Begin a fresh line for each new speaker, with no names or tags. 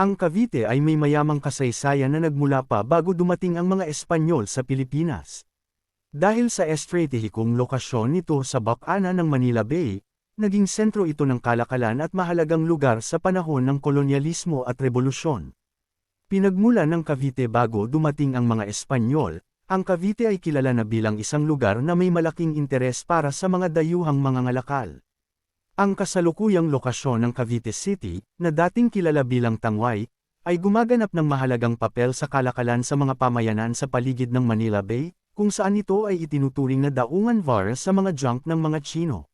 Ang Cavite ay may mayamang kasaysayan na nagmula pa bago dumating ang mga Espanyol sa Pilipinas. Dahil sa estratehikong lokasyon nito sa bakana ng Manila Bay, naging sentro ito ng kalakalan at mahalagang lugar sa panahon ng kolonyalismo at revolusyon. Pinagmula ng Cavite bago dumating ang mga Espanyol, ang Cavite ay kilala na bilang isang lugar na may malaking interes para sa mga dayuhang mga ngalakal. Ang kasalukuyang lokasyon ng Cavite City, na dating kilala bilang Tangway, ay gumaganap ng mahalagang papel sa kalakalan sa mga pamayanan sa paligid ng Manila Bay, kung saan ito ay itinuturing na daungan var sa mga junk ng mga Chino.